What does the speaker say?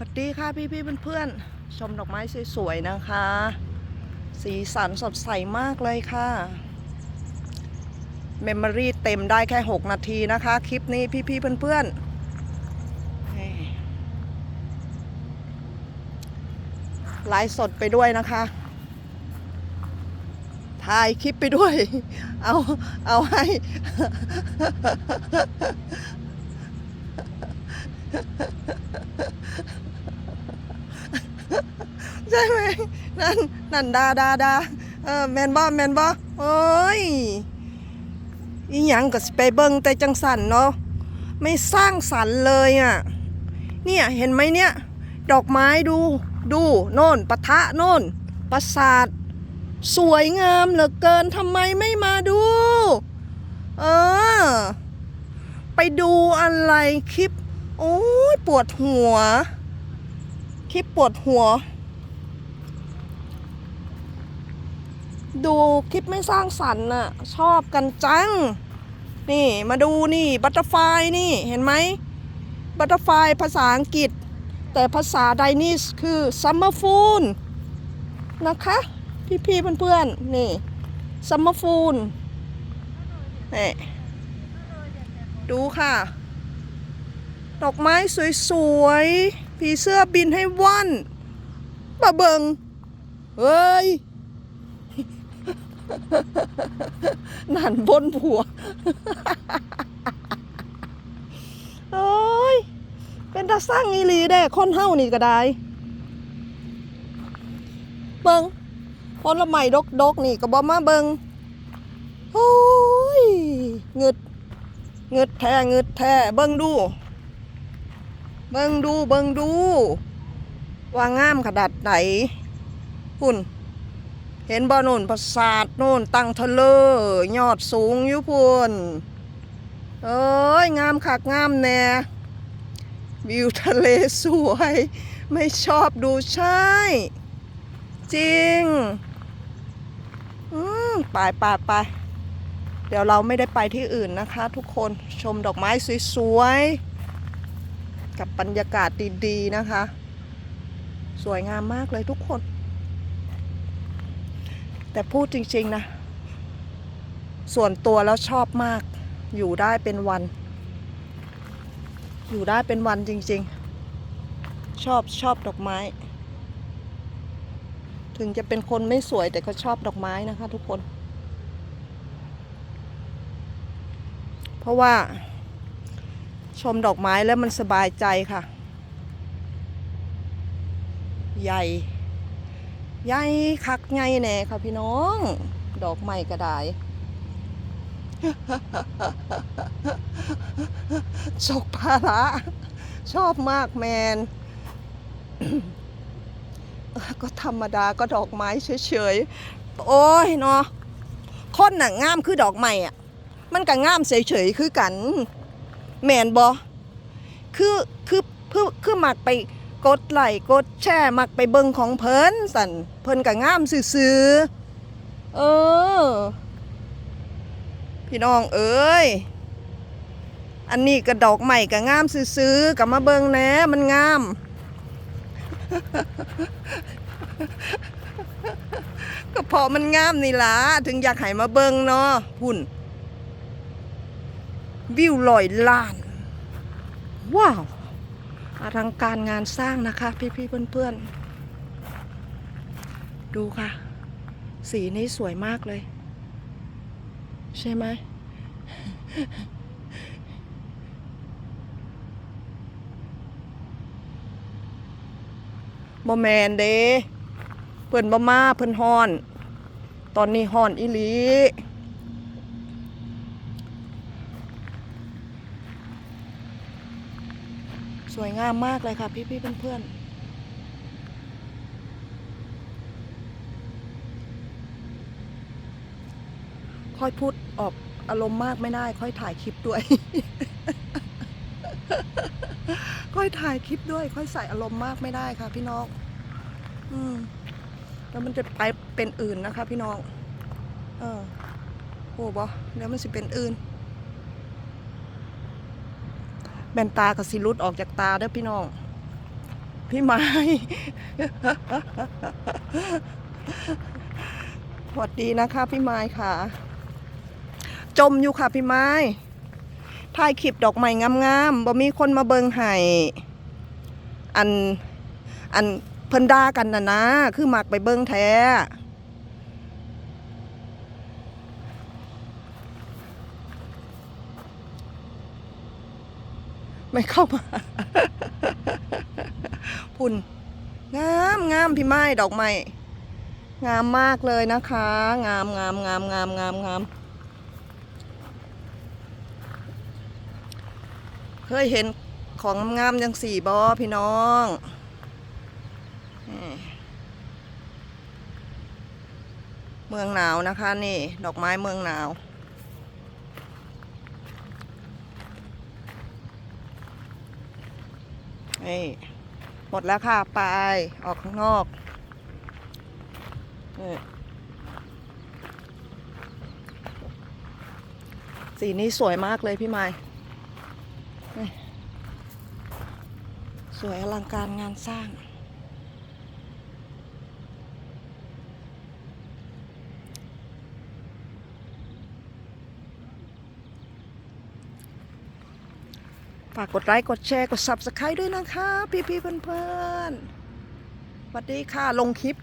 สวัสดีค่ะพี่พี่ๆเพื่อนๆชมดอกไม้สวยๆนะคะ สีสันสดใสมากเลยค่ะเมมโมรี่เต็มได้แค่ 6 นาทีนะคะ คลิปนี้พี่พี่ๆเพื่อนๆไลฟ์สดไปด้วยนะคะถ่ายคลิปไปด้วย เอา เอาให้ ใช่ไหมนั่นนั่นดาดาดาเออแมนบ่แมนบ่โอ้ยอีหยังก็สิไปเบิ่งแต่จังสันเนาะไม่สร้างสรรค์เลยอะเนี่ยเห็นไหมเนี่ย ดอกไม้ดูดูโน่นปะทะโน่นปราสาทสวยงามเหลือเกินทำไมไม่มาดู เออ ไปดูอะไรคลิป โอ้ยปวดหัว คลิปปวดหัว ดูคลิปไม่สร้างสรรค์น่ะ ชอบกันจัง นี่มาดูนี่บัตเตอร์ไฟนี่เห็นไหมบัตเตอร์ไฟภาษาอังกฤษ แต่ภาษาไดนิสคือซัมเมอร์ฟูนนะคะพี่ๆเพื่อนๆนี่ซัมเมอร์ฟูนนี่ดูค่ะ ดอกไม้สวยๆผีเสื้อบินให้ว่อนบะเบิงเฮ้ย นั่นบนผัวโอ้ย เป็นตาสร้างอีหลีเด้คนเฮานี่ก็ได้เบิงผลไม้ดกดกนี่ก็บ่มาเบิงโอ้ยเงึดเงึดแท้เงึดแท้เบิงดู เบิงดูเบิงดู ว่างามขนาดไหนหุ่น เห็นบ่โน่นปราสาทโน่นตั้งทะเลยอดสูงอยู่พุ่นเอ้ยงามคักงามแน่วิวทะเลสวย ไม่ชอบดูใช่ จริง อืมไปไปไปเดี๋ยวเราไม่ได้ไปที่อื่นนะคะ ทุกคนชมดอกไม้สวยๆกับบรรยากาศดีๆนะคะ สวยงามมากเลยทุกคน แต่พูดจริงๆนะ ส่วนตัวแล้วชอบมาก อยู่ได้เป็นวัน อยู่ได้เป็นวันจริง ๆ ชอบชอบดอกไม้ ถึงจะเป็นคนไม่สวยแต่ก็ชอบดอกไม้นะคะ ทุกคน เพราะว่า ชมดอกไม้แล้วมันสบายใจค่ะ ใหญ่ ใหญ่คักใหญ่แน่ค่ะพี่น้อง ดอกไม้ก็ได้ชกภาระชอบมากแมน ก็ธรรมดาก็ดอกไม้เฉยๆ โอ้ยเนาะคนน่ะงามคือดอกไม้อะมันก็งามเฉยๆคือกัน แมนบอคือคือคือคือมักไป กดไลค์กดแชร์มักไปเบิ่งของเพิ่นสันเพิ่นก็งามซื่อๆเออ พี่น้องเอ้ยอันนี้ก็ดอกใหม่ก็งามซื้อๆกับมาเบิ่งแหน่มันงาม ก็เพราะมันงามนี่ล่ะถึงอยากให้มาเบิ่งเนาะหุ่น วิวลอยล้าน ว้าว อลังการงานสร้างนะคะ พี่ๆเพื่อนๆ ดูค่ะ สีนี้สวยมากเลย ใช่ไหมบ่แมนเด้เพิ่นบ่มาเพิ่นฮ้อน ตอนนี้ฮ้อนอีหลี วยงามมากเลยค่ะ พี่พี่ๆเพื่อนค่อยพูดออกอารมณ์มากไม่ได้ ค่อยถ่ายคลิปด้วย ค่อยถ่ายคลิปด้วย ค่อยใส่อารมณ์มากไม่ได้ค่ะ พี่น้อง อืมแล้วมันจะไปเป็นอื่นนะคะ พี่น้อง เออโอ้บอเดี๋ยวมันสิเป็นอื่น แบนตากับสิรุดออกจากตาเด้อพี่น้อง พี่ไม้สวัสดีนะคะพี่ไม้ค่ะ จมอยู่ค่ะพี่ไม้ถ่ายคลิปดอกไม้งามๆบ่มีคนมาเบิงให้อัน อันเพิ่นด่ากันนะนะ คือมักไปเบิงแท้ ไม่เข้ามา พุ่น งามงามพี่ไม้ดอกไม้งามมากเลยนะคะ งามงามงามงามงามงามเคยเห็นของงามยังสี่บอพี่น้องเมืองหนาวนะคะนี่ ดอกไม้เมืองหนาว นี่หมดแล้วค่ะไปออกข้างนอกสีนี้สวยมากเลยพี่ไม้สวยอลังการงานสร้าง ฝากกดไลค์กดแชร์กด Subscribe ด้วยนะคะ พี่ๆเพื่อนๆสวัสดีค่ะลงคลิป